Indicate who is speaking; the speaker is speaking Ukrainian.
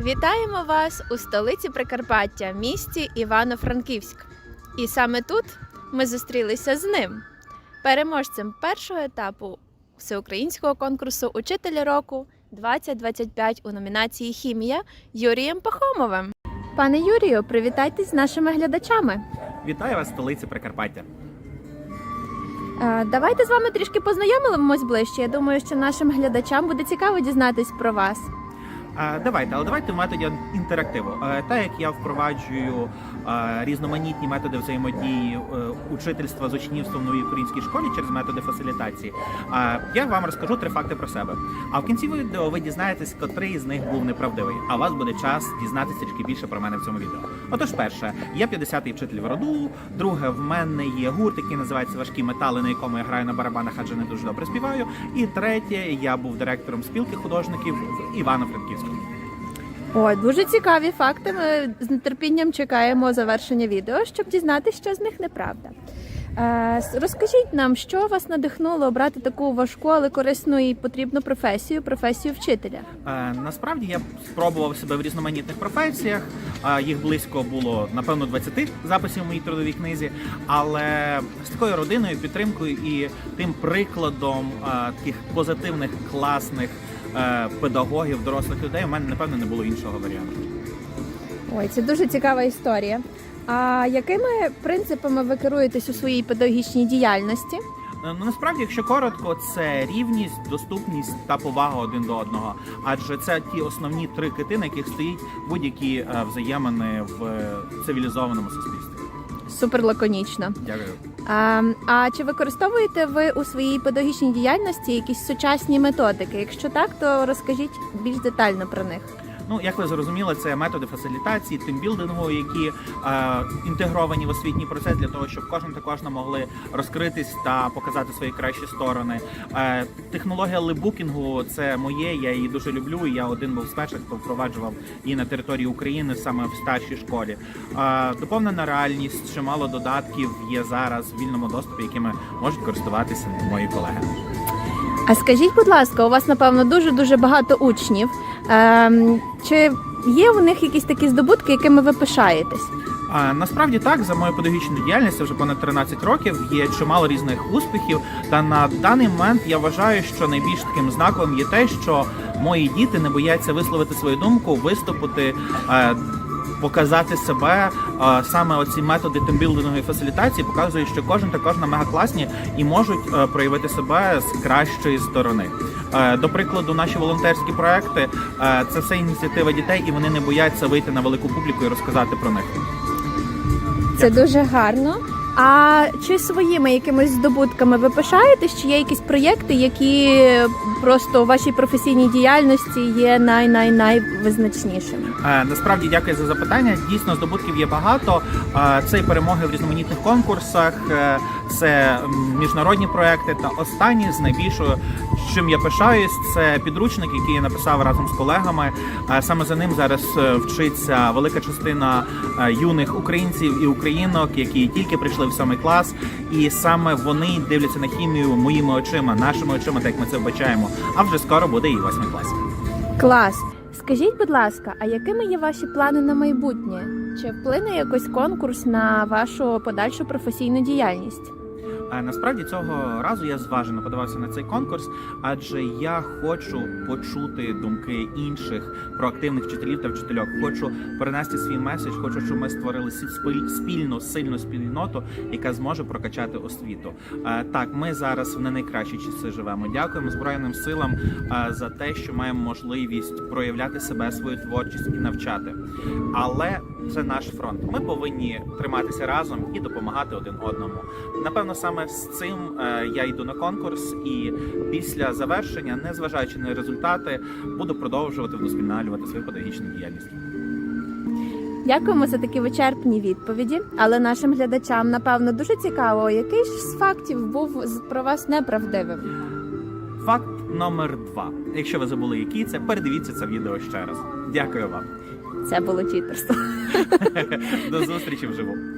Speaker 1: Вітаємо вас у столиці Прикарпаття, місті Івано-Франківськ. І саме тут ми зустрілися з ним, переможцем першого етапу всеукраїнського конкурсу Учителя року 2025 у номінації Хімія Юрієм Пахомовим. Пане Юрію, привітайтесь з нашими глядачами.
Speaker 2: Вітаю вас в столиці Прикарпаття.
Speaker 1: Е, Давайте з вами трішки познайомимось ближче. Я думаю, що нашим глядачам буде цікаво дізнатись про вас.
Speaker 2: А, давайте, але давайте в методі інтерактиву. Е, Так як я впроваджую е, різноманітні методи взаємодії е, учительства з учнівством в новій українській школі через методи фасилітації, е, я вам розкажу три факти про себе. А в кінці відео ви дізнаєтесь, котрий з них був неправдивий. А у вас буде час дізнатися трішки більше про мене в цьому відео. Отож, перше, я 50-й вчитель в роду. Друге, в мене є гурт, який називається Важкі метали, на якому я граю на барабанах, адже не дуже добре співаю. І третє, я був директором спілки художників Івано-Франківську.
Speaker 1: Ой, дуже цікаві факти. Ми з нетерпінням чекаємо завершення відео, щоб дізнатися, що з них неправда. Е, розкажіть нам, що вас надихнуло обрати таку важку, але корисну і потрібну професію професію вчителя.
Speaker 2: Е, насправді я спробував себе в різноманітних професіях. Е, їх близько було напевно 20 записів в моїй трудовій книзі. Але з такою родиною, підтримкою і тим прикладом таких позитивних, класних педагогів, дорослих людей, у мене напевно не було іншого варіанту.
Speaker 1: Ой, це дуже цікава історія. А якими принципами ви керуєтесь у своїй педагогічній діяльності?
Speaker 2: Е, Ну насправді, якщо коротко, це рівність, доступність та повага один до одного. Адже це ті основні три кити, на яких стоїть будь-які е, взаємини в е, цивілізованому суспільстві.
Speaker 1: Супер лаконічно.
Speaker 2: Дякую.
Speaker 1: А, а чи використовуєте ви у своїй педагогічній діяльності якісь сучасні методики? Якщо так, то розкажіть більш детально про них.
Speaker 2: Ну, як ви зрозуміли, це методи фасилітації, тимбілдингу, які е, інтегровані в освітній процес для того, щоб кожен та кожна могли розкритись та показати свої кращі сторони. Е, технологія лебукінгу це моє, я її дуже люблю. Я один був з перших, хто впроваджував її на території України саме в старшій школі. Е, доповнена реальність, чимало додатків є зараз в вільному доступі, якими можуть користуватися мої колеги.
Speaker 1: А скажіть, будь ласка, у вас напевно дуже дуже багато учнів. Ем, чи є у них якісь такі здобутки, якими ви пишаєтесь?
Speaker 2: Насправді так, за мою педагогічну діяльність вже понад 13 років є чимало різних успіхів. Та на даний момент я вважаю, що найбільш таким знаковим є те, що мої діти не бояться висловити свою думку, виступити. Показати себе саме оці методи тимбілдингової фасилітації показують, що кожен та кожна мегакласні і можуть е, проявити себе з кращої сторони. Е, До прикладу, наші волонтерські проекти е, це все ініціатива дітей, і вони не бояться вийти на велику публіку і розказати про них.
Speaker 1: Це дуже гарно. А чи своїми якимись здобутками ви пишаєтесь? Чи є якісь проєкти, які просто у вашій професійній діяльності є най-най-найвизначнішими?
Speaker 2: Е, Насправді дякую за запитання. Дійсно, здобутків є багато. Е, Це і перемоги в різноманітних конкурсах, е, це міжнародні проекти. Та останні з найбільшою, чим я пишаюсь, це підручник, який я написав разом з колегами. Е, Саме за ним зараз е, вчиться велика частина е, юних українців і українок, які тільки прийшли в сьомий клас, і саме вони дивляться на хімію моїми очима, нашими очима, так як ми це вбачаємо. А вже скоро буде і восьмий клас.
Speaker 1: Клас. Скажіть, будь ласка, а якими є ваші плани на майбутнє? Чи вплине якось конкурс на вашу подальшу професійну діяльність?
Speaker 2: Насправді цього разу я зважено подавався на цей конкурс, адже я хочу почути думки інших проактивних вчителів та вчительок. Хочу перенести свій меседж, хочу, щоб ми створили спільну сильну спільноту, яка зможе прокачати освіту. Е, Так, ми зараз в не найкращі часи живемо. Дякуємо збройним силам е, за те, що маємо можливість проявляти себе, свою творчість і навчати. Але це наш фронт. Ми повинні триматися разом і допомагати один одному. Напевно, саме з цим е, я йду на конкурс, і після завершення, незважаючи на результати, буду продовжувати вдосконалювати свою педагогічну діяльність.
Speaker 1: Дякуємо за такі вичерпні відповіді. Але нашим глядачам, напевно, дуже цікаво, який ж з фактів був про вас неправдивим.
Speaker 2: Факт номер два. Якщо ви забули, який це, передивіться це відео ще раз. Дякую вам.
Speaker 1: Це було читерство.
Speaker 2: До зустрічі вживу.